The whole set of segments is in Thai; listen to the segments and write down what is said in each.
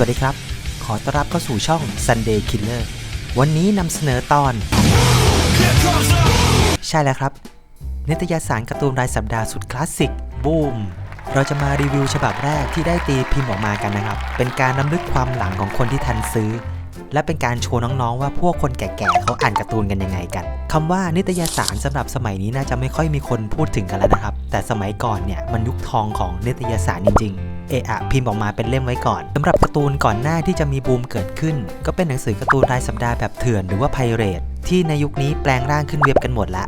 วัสดีครับ ขอต้อนรับเข้าสู่ช่อง Sunday Killer วันนี้นำเสนอตอน ใช่แล้วครับ นิตยสารการ์ตูนรายสัปดาห์สุดคลาสสิกบูมเราจะมารีวิวฉบับแรกที่ได้ตีพิมพ์ออกมากันนะครับ เป็นการนำลึกความหลังของคนที่ทันซื้อ และเป็นการโชว์น้องๆ ว่าพวกคนแก่ๆเขาอ่านการ์ตูนกันยังไงกันคำว่านิตยสารสำหรับสมัยนี้น่าจะไม่ค่อยมีคนพูดถึงกันแล้วนะครับ แต่สมัยก่อนเนี่ยมันยุคทองของนิตยสารจริงๆ เอะอะพิมพ์ออกมาเป็นเล่มไว้ก่อนสำหรับการ์ตูนก่อนหน้าที่จะมีบูมเกิดขึ้น ก็เป็นหนังสือการ์ตูนรายสัปดาห์แบบเถื่อนหรือว่าไพเรตที่ในยุคนี้แปลงร่างขึ้นเว็บกันหมดละ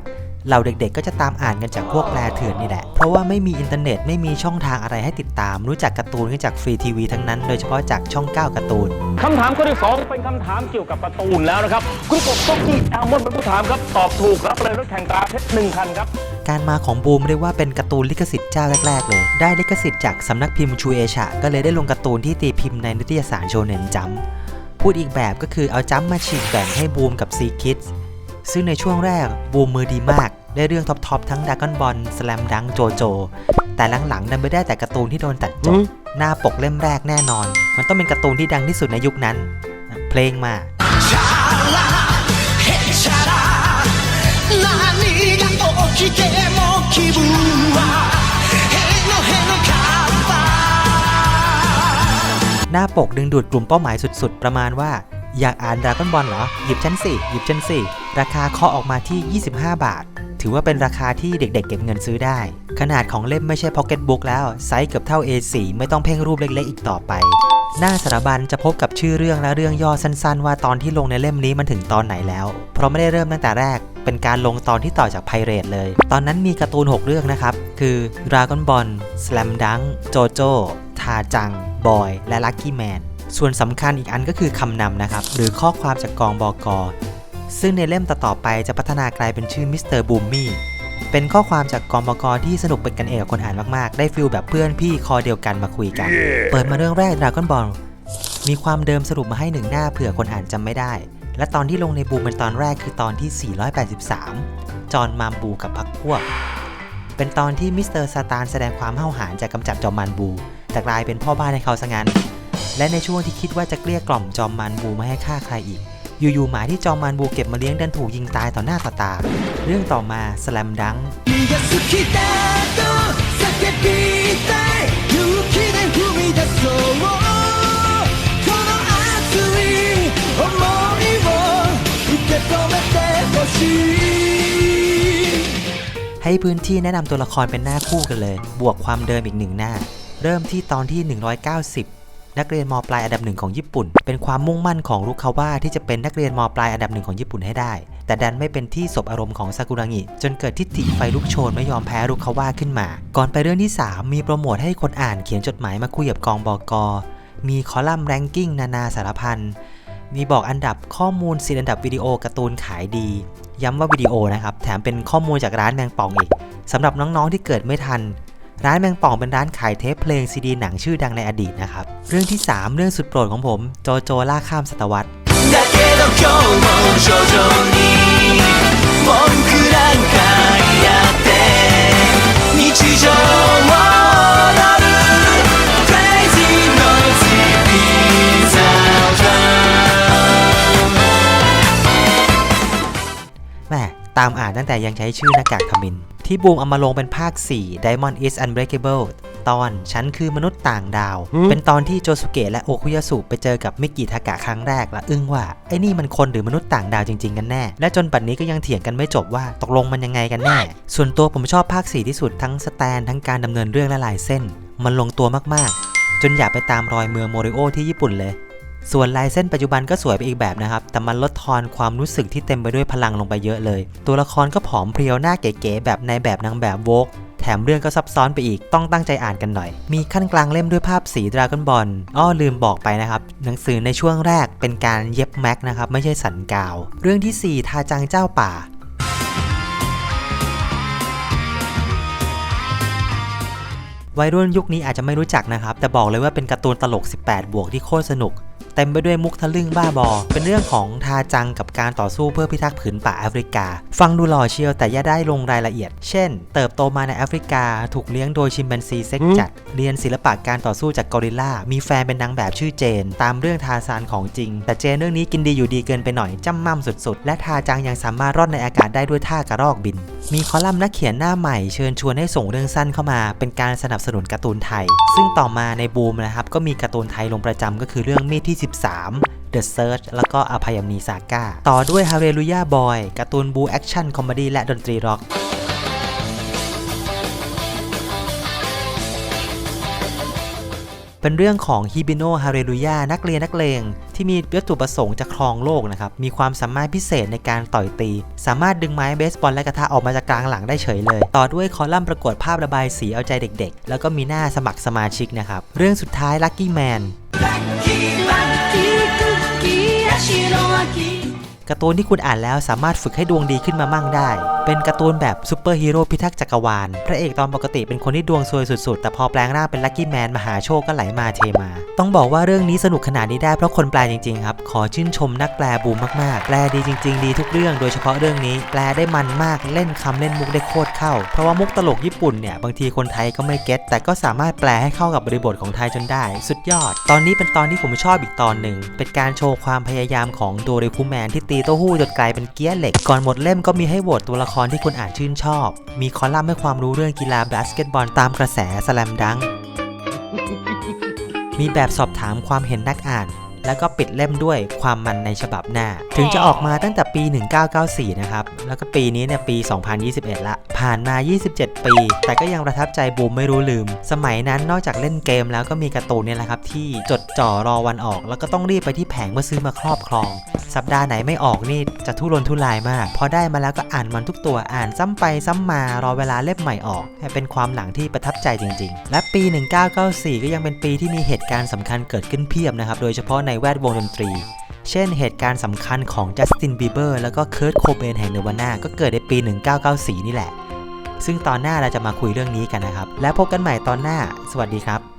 เราเด็กๆ ก็จะตามอ่านกันจากพวกแปลเถื่อนนี่แหละ เพราะว่าไม่มีอินเทอร์เน็ตไม่มีช่องทางอะไรให้ติดตาม รู้จักการ์ตูนก็จากฟรีทีวีทั้งนั้น โดยเฉพาะจากช่อง 9การ์ตูนคำถามข้อที่สองเป็นคำถามเกี่ยวกับการ์ตูนแล้วนะครับ คุณกบต้องกี้แอลมอนเป็นผู้ถามครับ ตอบถูกรับเลยรถแข่งตราเพชรหนึ่งคันครับ การมาของบูมเรียกว่าเป็นการ์ตูนลิขสิทธิ์เจ้าแรกๆเลย ได้ลิขสิทธิ์จากสำนักพิมพ์ชูเอชะก็เลยได้ลงการ์ตูนที่ตีพิมพ์ในนิตยสารโชเน็นจัมป์พูดอีกแบบก็คือเอาจัมป์มาฉีกแบ่งให้บูมกับซีคิดซึ่งในช่วงแรกบูมมือดีมาก ได้เรื่องท็อปๆทั้งด r a ก o n นบอลสแลมดังโจโจ แต่หลังๆดันไปได้แต่การ์ตูนที่โดนตัดจบหน้าปกเล่มแรกแน่นอน มันต้องเป็นการ์ตูนที่ดังที่สุดในยุคนั้น เพลงมา何が起きても気分はへのへのカッパ หน้าปกดึงดูดกลุ่มเป้าหมายสุดๆ ประมาณว่า อยากอ่านดราก้อนบอลเหรอ หยิบชั้นสิหยิบชั้นสิราคาเคาะออกมาที่ 25 บาท ถือว่าเป็นราคาที่เด็กๆ เก็บเงินซื้อได้ ขนาดของเล่มไม่ใช่พ็อกเก็ตบุ๊กแล้ว ไซส์เกือบเท่า A4 ไม่ต้องเพ่งรูปเล็กๆ อีกต่อไป หน้าสารบัญจะพบกับชื่อเรื่องและเรื่องย่อสั้นๆ ว่าตอนที่ลงในเล่มนี้มันถึงตอนไหนแล้ว เพราะไม่ได้เริ่มตั้งแต่แรก เป็นการลงตอนที่ต่อจากไพเรตเลย ตอนนั้นมีการ์ตูน 6 เรื่องนะครับ คือ Dragon Ball Slam Dunk JoJo ทาจัง บอย และ Lucky Man ส่วนสำคัญอีกอันก็คือคำนำนะครับ หรือข้อความจากกองบอกอซึ่งในเล่มต่อๆไปจะพัฒนากลายเป็นชื่อมิสเตอร์บูมมี่ เป็นข้อความจากกองบกที่สนุกเป็นกันเองกับคนอ่านมากๆ ได้ฟิลแบบเพื่อนพี่คอเดียวกันมาคุยกันเปิดมาเรื่องแรก Dragon Ball มีความเดิมสรุปมาให้หนึ่งหน้าเผื่อคนอ่านจำไม่ได้ และตอนที่ลงในบูมเป็นตอนแรกคือตอนที่ 483 จอห์นมามบูกับพักพวก เป็นตอนที่มิสเตอร์ซาตานแสดงความห้าวหาญจะกำจัดจอมมานบู แต่กลายเป็นพ่อบ้านให้เขาซะงั้น และในช่วงที่คิดว่าจะเกลี้ยกล่อมจอมมานบูไม่ให้ฆ่าใครอีก อยู่ๆหมาที่จอมมันบูเก็บมาเลี้ยงดันถูกยิงตายต่อหน้าต่อตา เรื่องต่อมาสแลมดังให้พื้นที่แนะนำตัวละครเป็นหน้าคู่กันเลย บวกความเดิมอีกหนึ่งหน้า เริ่มที่ตอนที่ 190 นักเรียนมปลายอันดับหนึ่งของญี่ปุ่น เป็นความมุ่งมั่นของรุคาว่าที่จะเป็นนักเรียนมปลายอันดับหนึ่งของญี่ปุ่นให้ได้ แต่ดันไม่เป็นที่สบอารมณ์ของซากุระงิ จนเกิดทิฏฐิไฟลุกโชนไม่ยอมแพ้รุคาว่าขึ้นมา ก่อนไปเรื่องที่ 3 มีโปรโมทให้คนอ่านเขียนจดหมายมาคุยกับกองบอกอมีคอลัมน์แรงกิ้งนานาสารพันมีบอกอันดับข้อมูลสิอันดับวิดีโอการ์ตูนขายดี ย้ำว่าวิดีโอนะครับ แถมเป็นข้อมูลจากร้านแมงป่องอีกสำหรับน้องๆที่เกิดไม่ทัน ร้านแมงป่องเป็นร้านขายเทปเพลงซีดีหนังชื่อดังในอดีตนะครับ เรื่องที่ 3 เรื่องสุดโปรดของผม โจโจล่าข้ามศตวรรษ だけど今日も徐々に文句なんか ตามอ่านตั้งแต่ยังใช้ชื่อหน้ากากทมิน ที่บูมเอามาลงเป็นภาค 4 Diamond is Unbreakable ตอนฉันคือมนุษย์ต่างดาว เป็นตอนที่โจสุเกะและโอคุยาสุไปเจอกับมิกิทากะครั้งแรกและอึ้งว่าไอ้นี่มันคนหรือมนุษย์ต่างดาวจริง ๆ กันแน่ และจนปัจจุบันนี้ก็ยังเถียงกันไม่จบว่าตกลงมันยังไงกันแน่ ส่วนตัวผมชอบภาค 4 ที่สุดทั้งสแตนทั้งการดำเนินเรื่องและลายเส้น มันลงตัวมากๆ จนอยากไปตามรอยเมืองโมริโอที่ญี่ปุ่นเลย ส่วนลายเส้นปัจจุบันก็สวยไปอีกแบบนะครับ แต่มันลดทอนความรู้สึกที่เต็มไปด้วยพลังลงไปเยอะเลย ตัวละครก็ผอมเพรียวหน้าเก๋ๆแบบในแบบนางแบบโวกแถมเรื่องก็ซับซ้อนไปอีก ต้องตั้งใจอ่านกันหน่อย มีขั้นกลางเล่มด้วยภาพสีดราก้อนบอล อ้อลืมบอกไปนะครับ หนังสือในช่วงแรกเป็นการเย็บแม็กนะครับ ไม่ใช่สันกาว เรื่องทีสี่4 ทาจังเจ้าป่าวัยรุ่นยุคนี้อาจจะไม่รู้จักนะครับ แต่บอกเลยว่าเป็นการ์ตูนตลก 18 บวกที่โคตรสนุก เต็มไปด้วยมุกทะลึ่งบ้าบอ เป็นเรื่องของทาจังกับการต่อสู้เพื่อพิทักษ์ผืนป่าแอฟริกา ฟังดูหล่อเชียวแต่ย่าได้ลงรายละเอียด เช่น เติบโตมาในแอฟริกา ถูกเลี้ยงโดยชิมแปนซีเซ็กจัด เรียนศิลปะการต่อสู้จากกอริลลา มีแฟนเป็นนางแบบชื่อเจน ตามเรื่องทาซานของจริง แต่เจนเรื่องนี้กินดีอยู่ดีเกินไปหน่อยจ้ำม่ำสุดๆ และทาจังยังสามารถรอดในอากาศได้ด้วยท่ากระรอกบิน มีคอลัมน์นักเขียนหน้าใหม่เชิญชวนให้ส่งเรื่องสั้นเข้ามา เป็นการสนับสนุนการ์ตูนไทย ซึ่งต่อมาในบูมนะครับก็มีการ์ตูนไทยลงประจำก็คือเรื่องมีดที่ที่ 13 The Search แล้วก็อภัยมณีซาก้า ต่อด้วย h a l e l u j a Boy การ์ตูนบูแอคชั่นคอมเมดี้และดนตรีร็อกเป็นเรื่องของฮิบิโนฮาเรลุยานักเรียนนักเลง ที่มีวัตถุประสงค์จะครองโลกนะครับ มีความสามารถพิเศษในการต่อยตี สามารถดึงไม้เบสบอลและกระทะออกมาจากกลางหลังได้เฉยเลย ต่อด้วยคอลัมน์ประกวดภาพระบายสีเอาใจเด็กๆ แล้วก็มีหน้าสมัครสมาชิกนะครับ เรื่องสุดท้าย Lucky Man ก she don't like it. การ์ตูนที่คุณอ่านแล้วสามารถฝึกให้ดวงดีขึ้นมามั่งได้ เป็นการ์ตูนแบบซูเปอร์ฮีโร่พิทักษ์จักรวาล พระเอกตอนปกติเป็นคนที่ดวงซวยสุดๆ แต่พอแปลงร่างเป็นลัคกี้แมนมหาโชคก็ไหลมาเทมา ต้องบอกว่าเรื่องนี้สนุกขนาดนี้ได้เพราะคนแปลจริงๆครับ ขอชื่นชมนักแปลบูมมากๆ แปลดีจริง ๆ ดีทุกเรื่อง โดยเฉพาะเรื่องนี้ แปลได้มันมาก เล่นคำเล่นมุกได้โคตรเข้า เพราะว่ามุกตลกญี่ปุ่นเนี่ยบางทีคนไทยก็ไม่เก็ตแต่ก็สามารถแปลให้เข้ากับบริบทของไทยจนได้ สุดยอด ตอนนี้เป็นตอนที่ผมชอบอีกตอนหนึ่งเป็นการโชว์ความพยายามของโดเรคุแมนที่ตีเต้าหู้จนกลายเป็นเกี๊ยเหล็ก ก่อนหมดเล่มก็มีให้โหวตตัวละครที่คุณอ่านชื่นชอบ มีคอลัมน์ให้ความรู้เรื่องกีฬาบาสเกตบอลตามกระแสสแลมดัง มีแบบสอบถามความเห็นนักอ่านแล้วก็ปิดเล่มด้วยความมันในฉบับหน้า ถึงจะออกมาตั้งแต่ปี 1994 นะครับ แล้วก็ปีนี้เนี่ยปี 2021 ละ ผ่านมา 27 ปี แต่ก็ยังประทับใจบูมไม่รู้ลืม สมัยนั้นนอกจากเล่นเกมแล้วก็มีการ์ตูนเนี่ยแหละครับ ที่จดจ่อรอวันออก แล้วก็ต้องรีบไปที่แผงเพื่อซื้อมาครอบครอง สัปดาห์ไหนไม่ออกนี่จะทุรนทุรายมาก พอได้มาแล้วก็อ่านมันทุกตัวอ่านซ้ำไปซ้ำมารอเวลาเล่มใหม่ออก เป็นความหลังที่ประทับใจจริง ๆ และปี 1994 ก็ยังเป็นปีที่มีเหตุการณ์สำคัญเกิดขึ้นเพียบนะครับ โดยเฉพาะในแวดวงดนตรีเช่นเหตุการณ์สำคัญของจัสตินบีเบอร์แล้วก็เคิร์ตโคเบนแห่งเนวาน่าก็เกิดในปี 1994 นี่แหละ ซึ่งตอนหน้าเราจะมาคุยเรื่องนี้กันนะครับ แล้วพบกันใหม่ตอนหน้า สวัสดีครับ